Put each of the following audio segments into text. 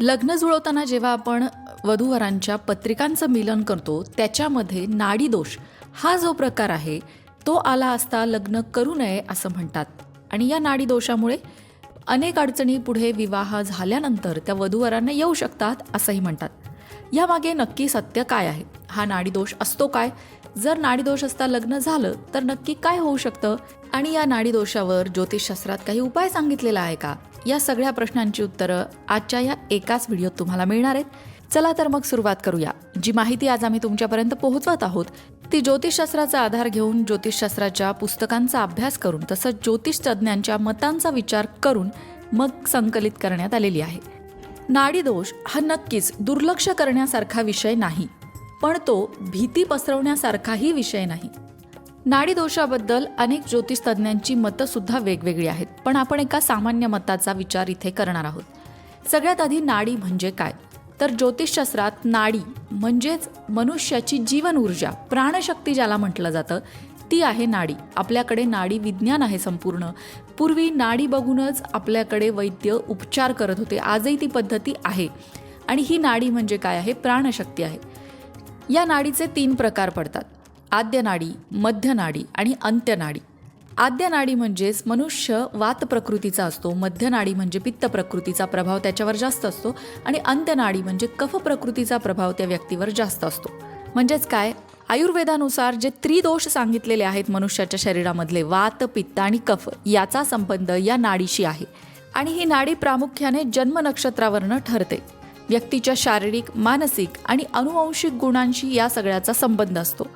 लग्न जुळवताना जेव्हा आपण वधूवरांच्या पत्रिकांचं मिलन करतो त्याच्यामध्ये नाडीदोष हा जो प्रकार आहे तो आला असता लग्न करू नये असं म्हणतात. आणि या नाडीदोषामुळे अनेक अडचणी पुढे विवाह झाल्यानंतर त्या वधूवरांना येऊ शकतात असंही म्हणतात. यामागे नक्की सत्य काय आहे? हा नाडीदोष असतो काय? जर नाडीदोष असता लग्न झालं तर नक्की काय होऊ शकतं? आणि या नाडीदोषावर ज्योतिषशास्त्रात काही उपाय सांगितलेला आहे का? या सगळ्या प्रश्नांची उत्तरं आजच्या या एकाच व्हिडिओत तुम्हाला मिळणार आहेत. चला तर मग सुरुवात करूया. जी माहिती आज आम्ही तुमच्यापर्यंत पोहोचवत आहोत ती ज्योतिषशास्त्राचा आधार घेऊन ज्योतिषशास्त्राच्या पुस्तकांचा अभ्यास करून तसंच ज्योतिष तज्ज्ञांच्या मतांचा विचार करून मग संकलित करण्यात आलेली आहे. नाडीदोष हा नक्कीच दुर्लक्ष करण्यासारखा विषय नाही पण तो भीती पसरवण्यासारखाही विषय नाही. नाडीदोषाबद्दल अनेक ज्योतिषतज्ज्ञांची मतं सुद्धा वेगवेगळी आहेत. पण आपण एका सामान्य मताचा विचार इथे करणार आहोत. सगळ्यात आधी नाडी म्हणजे काय? तर ज्योतिषशास्त्रात नाडी म्हणजेच मनुष्याची जीवन ऊर्जा प्राणशक्ती ज्याला म्हटलं जातं ती आहे नाडी. आपल्याकडे नाडी विज्ञान आहे संपूर्ण. पूर्वी नाडी बघूनच आपल्याकडे वैद्य उपचार करत होते. आजही ती पद्धती आहे. आणि ही नाडी म्हणजे काय आहे? प्राणशक्ती आहे. या नाडीचे तीन प्रकार पडतात. आद्यनाडी मध्यनाडी आणि अंत्यनाडी. आद्यनाडी म्हणजेच मनुष्य वात प्रकृतीचा असतो मध्यनाडी म्हणजे पित्त प्रकृतीचा प्रभाव त्याच्यावर जास्त असतो आणि अंत्यनाडी म्हणजे कफ प्रकृतीचा प्रभाव त्या व्यक्तीवर जास्त असतो. म्हणजेच काय? आयुर्वेदानुसार जे त्रिदोष सांगितलेले आहेत मनुष्याच्या शरीरामधले वात पित्त आणि कफ याचा संबंध या नाडीशी आहे. आणि ही नाडी प्रामुख्याने जन्म नक्षत्रावरनं ठरते. व्यक्तीच्या शारीरिक मानसिक आणि अनुवंशिक गुणांशी या सगळ्याचा संबंध असतो.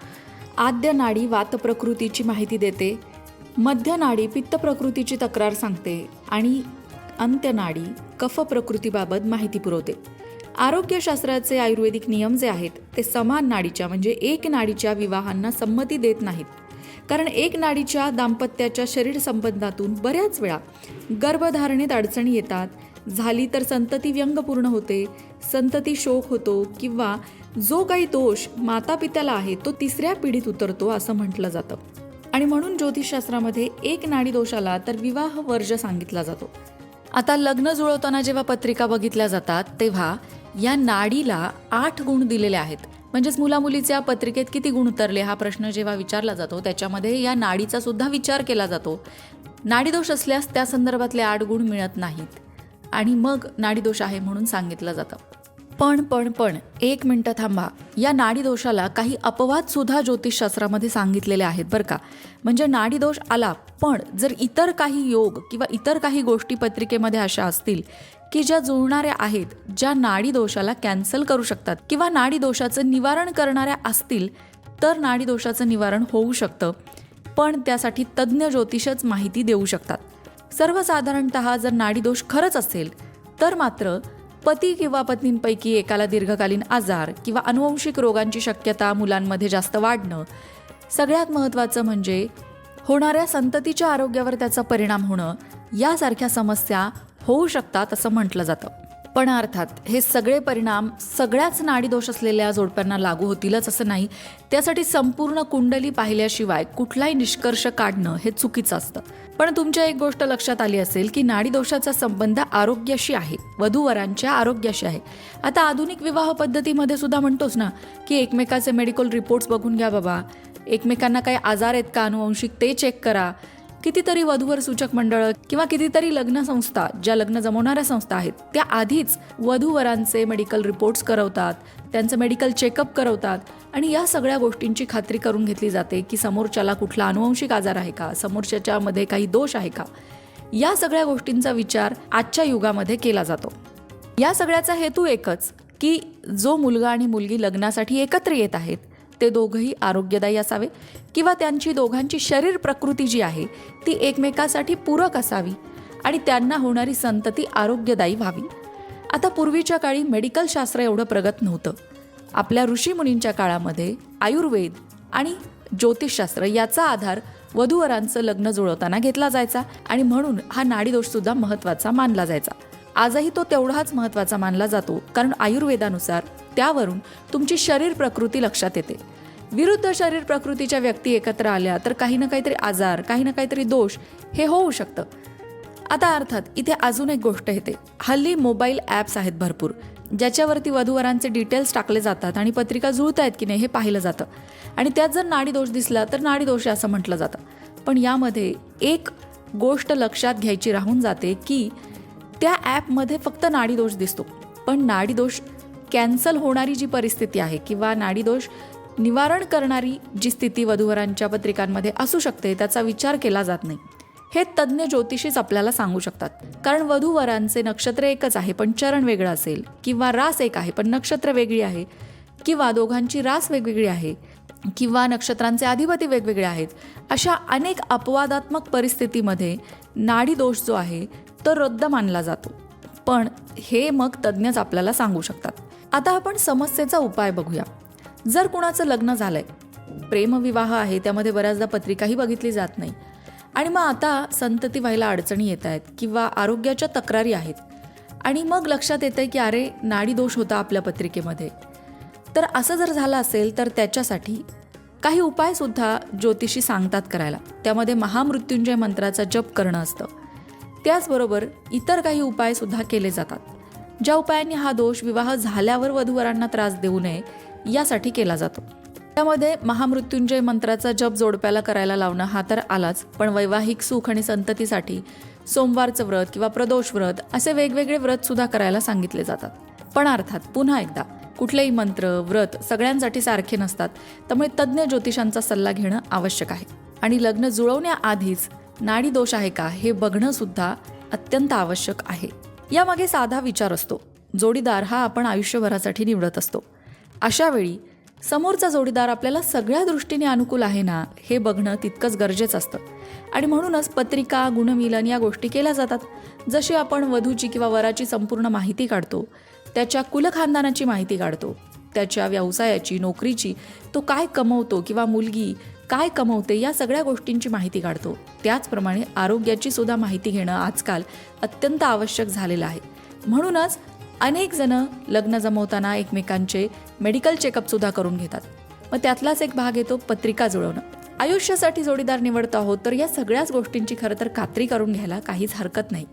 आद्य नाडी वात प्रकृतीची माहिती देते. मध्य नाडी पित्त प्रकृतीची तक्रार सांगते आणि अंत्यनाडी कफ प्रकृतीबाबत माहिती पुरवते. आरोग्यशास्त्राचे आयुर्वेदिक नियम जे आहेत ते समान नाडीच्या म्हणजे एक नाडीच्या विवाहांना संमती देत नाहीत. कारण एक नाडीच्या दाम्पत्याच्या शरीर संबंधातून बऱ्याच वेळा गर्भधारणेत अडचणी येतात झाली तर संतती व्यंग पूर्ण होते. संतती शोक होतो किंवा जो काही दोष माता पित्याला आहे तो तिसऱ्या पिढीत उतरतो असं म्हटलं जातं. आणि म्हणून ज्योतिषशास्त्रामध्ये एक नाडी दोषाला तर विवाह वर्ज सांगितला जातो. आता लग्न जुळवताना जेव्हा पत्रिका बघितल्या जातात तेव्हा या नाडीला आठ गुण दिलेले आहेत. म्हणजेच मुलामुलीच्या पत्रिकेत किती गुण उतरले हा प्रश्न जेव्हा विचारला जातो त्याच्यामध्ये या नाडीचा सुद्धा विचार केला जातो. नाडीदोष असल्यास त्या संदर्भातले आठ गुण मिळत नाहीत. आणि मग नाडीदोष आहे म्हणून सांगितलं जातं. पण पण पण एक मिनटं थांबा. या नाडीदोषाला काही अपवाद सुद्धा ज्योतिषशास्त्रामध्ये सांगितलेले आहेत बरं का. म्हणजे नाडीदोष आला पण जर इतर काही योग किंवा इतर काही गोष्टी पत्रिकेमध्ये अशा असतील की ज्या जुळणाऱ्या आहेत ज्या नाडीदोषाला कॅन्सल करू शकतात किंवा नाडीदोषाचं निवारण करणाऱ्या असतील तर नाडीदोषाचं निवारण होऊ शकतं. पण त्यासाठी तज्ज्ञ ज्योतिषच माहिती देऊ शकतात. सर्वसाधारणत जर नाडीदोष खरंच असेल तर मात्र पती किंवा पत्नींपैकी एकाला दीर्घकालीन आजार किंवा अनुवंशिक रोगांची शक्यता मुलांमध्ये जास्त वाढणं सगळ्यात महत्त्वाचं म्हणजे होणाऱ्या संततीच्या आरोग्यावर त्याचा परिणाम होणं यासारख्या समस्या होऊ शकतात असं म्हटलं जातं. पण अर्थात हे सगळे परिणाम सगळ्याच नाडीदोष असलेल्या जोडप्यांना लागू होतीलच असं नाही. त्यासाठी संपूर्ण कुंडली पाहिल्याशिवाय कुठलाही निष्कर्ष काढणं हे चुकीचं असतं. पण तुमच्या एक गोष्ट लक्षात आली असेल की नाडीदोषाचा संबंध आरोग्याशी आहे. वधूवरांच्या आरोग्याशी आहे. आता आधुनिक विवाह पद्धतीमध्ये सुद्धा म्हणतोच ना की एकमेकाचे मेडिकल रिपोर्ट्स बघून घ्या बाबा. एकमेकांना काही आजार आहेत का? अनुवंशिक ते चेक करा. कितीतरी वधूवर सूचक मंडळ किंवा कितीतरी लग्न संस्था ज्या लग्न जमवणाऱ्या संस्था आहेत त्या आधीच वधूवरांचे मेडिकल रिपोर्ट्स करवतात त्यांचं मेडिकल चेकअप करवतात आणि या सगळ्या गोष्टींची खात्री करून घेतली जाते की समोरच्याला कुठला अनुवंशिक आजार आहे का समोरच्याच्यामध्ये काही दोष आहे का. या सगळ्या गोष्टींचा विचार आजच्या युगामध्ये केला जातो. या सगळ्याचा हेतू एकच की जो मुलगा आणि मुलगी लग्नासाठी एकत्र येत आहेत ते दोघंही आरोग्यदायी असावे किंवा त्यांची दोघांची शरीर प्रकृती जी आहे ती एकमेकासाठी पूरक असावी आणि त्यांना होणारी संतती आरोग्यदायी व्हावी. आता पूर्वीच्या काळी मेडिकल शास्त्र एवढं प्रगत नव्हतं. आपल्या ऋषीमुनींच्या काळामध्ये आयुर्वेद आणि ज्योतिषशास्त्र याचा आधार वधूवरांचं लग्न जुळवताना घेतला जायचा आणि म्हणून हा नाडीदोषसुद्धा महत्त्वाचा मानला जायचा. आजही तो तेवढाच महत्त्वाचा मानला जातो कारण आयुर्वेदानुसार त्यावरून तुमची शरीर प्रकृती लक्षात येते. विरुद्ध शरीर प्रकृतीच्या व्यक्ती एकत्र आल्या तर काही ना काहीतरी आजार काही ना काहीतरी दोष हे होऊ शकतं. आता अर्थात इथे अजून एक गोष्ट येते. हल्ली मोबाईल ॲप्स आहेत भरपूर ज्याच्यावरती वधूवरांचे डिटेल्स टाकले जातात आणि पत्रिका जुळत आहेत की नाही हे पाहिलं जातं. आणि त्यात जर नाडी दोष दिसला तर नाडी दोष असं म्हटलं जातं. पण यामध्ये एक गोष्ट लक्षात घ्यायची राहून जाते की त्या ॲपमध्ये फक्त नाडीदोष दिसतो. पण नाडीदोष कॅन्सल होणारी जी परिस्थिती आहे किंवा नाडीदोष निवारण करणारी जी स्थिती वधूवरांच्या पत्रिकांमध्ये असू शकते त्याचा विचार केला जात नाही. हे तज्ज्ञ ज्योतिषीच आपल्याला सांगू शकतात. कारण वधूवरांचे नक्षत्र एकच आहे पण चरण वेगळं असेल किंवा रास एक आहे पण नक्षत्र वेगळी आहे किंवा दोघांची रास वेगवेगळी आहे किंवा नक्षत्रांचे अधिपती वेगवेगळे आहेत अशा अनेक अपवादात्मक परिस्थितीमध्ये नाडी दोष जो आहे तर रद्द मानला जातो. पण हे मग तज्ज्ञच आपल्याला सांगू शकतात. आता आपण समस्येचा उपाय बघूया. जर कुणाचं लग्न झालंय प्रेमविवाह आहे त्यामध्ये बऱ्याचदा पत्रिकाही बघितली जात नाही. आणि मग आता संतती व्हायला अडचणी येत आहेत किंवा आरोग्याच्या तक्रारी आहेत. आणि मग लक्षात येतं की अरे नाडी दोष होता आपल्या पत्रिकेमध्ये. तर असं जर झालं असेल तर त्याच्यासाठी काही उपायसुद्धा ज्योतिषी सांगतात करायला. त्यामध्ये महामृत्युंजय मंत्राचा जप करणं असतं. त्याचबरोबर इतर काही उपायसुद्धा केले जातात ज्या उपायांनी हा दोष विवाह झाल्यावर वधूवरांना त्रास देऊ नये यासाठी केला जातो. त्यामध्ये महामृत्युंजय मंत्राचा जप जोडप्याला करायला लावणं हा तर आलाच पण वैवाहिक सुख आणि संततीसाठी सोमवारचं व्रत किंवा प्रदोष व्रत असे वेगवेगळे व्रत सुद्धा करायला सांगितले जातात. पण अर्थात पुन्हा एकदा कुठलेही मंत्र व्रत सगळ्यांसाठी सारखे नसतात त्यामुळे तज्ज्ञ ज्योतिषांचा सल्ला घेणं आवश्यक आहे. आणि लग्न जुळवण्याआधीच नाडी दोष आहे का हे बघणं सुद्धा अत्यंत आवश्यक आहे. यामागे साधा विचार असतो. जोडीदार हा आपण आयुष्यभरासाठी निवडत असतो. अशा वेळी समोरचा जोडीदार आपल्याला सगळ्या दृष्टीने अनुकूल आहे ना हे बघणं तितकंच गरजेचं असतं. आणि म्हणूनच पत्रिका गुणमिलन या गोष्टी केल्या जातात. जशी आपण वधूची किंवा वराची संपूर्ण माहिती काढतो त्याच्या कुलखानदानाची माहिती काढतो त्याच्या व्यवसायाची नोकरीची तो काय कमवतो किंवा मुलगी काय कमवते या सगळ्या गोष्टींची माहिती काढतो. त्याचप्रमाणे आरोग्याची सुद्धा माहिती घेणं आजकाल अत्यंत आवश्यक झालेलं आहे. म्हणूनच अनेक जण लग्न जमवताना एकमेकांचे मेडिकल चेकअपसुद्धा करून घेतात. मग त्यातलाच एक भाग येतो पत्रिका जुळवणं. आयुष्यासाठी जोडीदार निवडत आहोत तर या सगळ्याच गोष्टींची खरं तर खात्री करून घ्यायला काहीच हरकत नाही.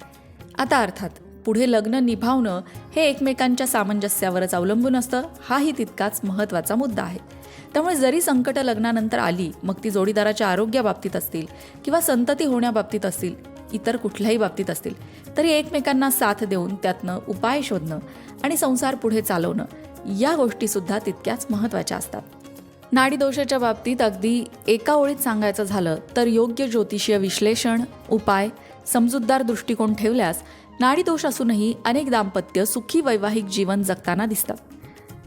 आता अर्थात पुढे लग्न निभावणं हे एकमेकांच्या सामंजस्यावरच अवलंबून असतं. हाही तितकाच महत्त्वाचा मुद्दा आहे. त्यामुळे जरी संकट लग्नानंतर आली मग ती जोडीदाराच्या आरोग्याबाबतीत असतील किंवा संतती होण्याबाबतीत असतील इतर कुठल्याही बाबतीत असतील तरी एकमेकांना साथ देऊन त्यातनं उपाय शोधणं आणि संसार पुढे चालवणं या गोष्टीसुद्धा तितक्याच महत्त्वाच्या असतात. नाडीदोषाच्या बाबतीत अगदी एका ओळीत सांगायचं झालं तर योग्य ज्योतिषीय विश्लेषण उपाय समजूतदार दृष्टिकोन ठेवल्यास नाडीदोष असूनही अनेक दाम्पत्य सुखी वैवाहिक जीवन जगताना दिसतात.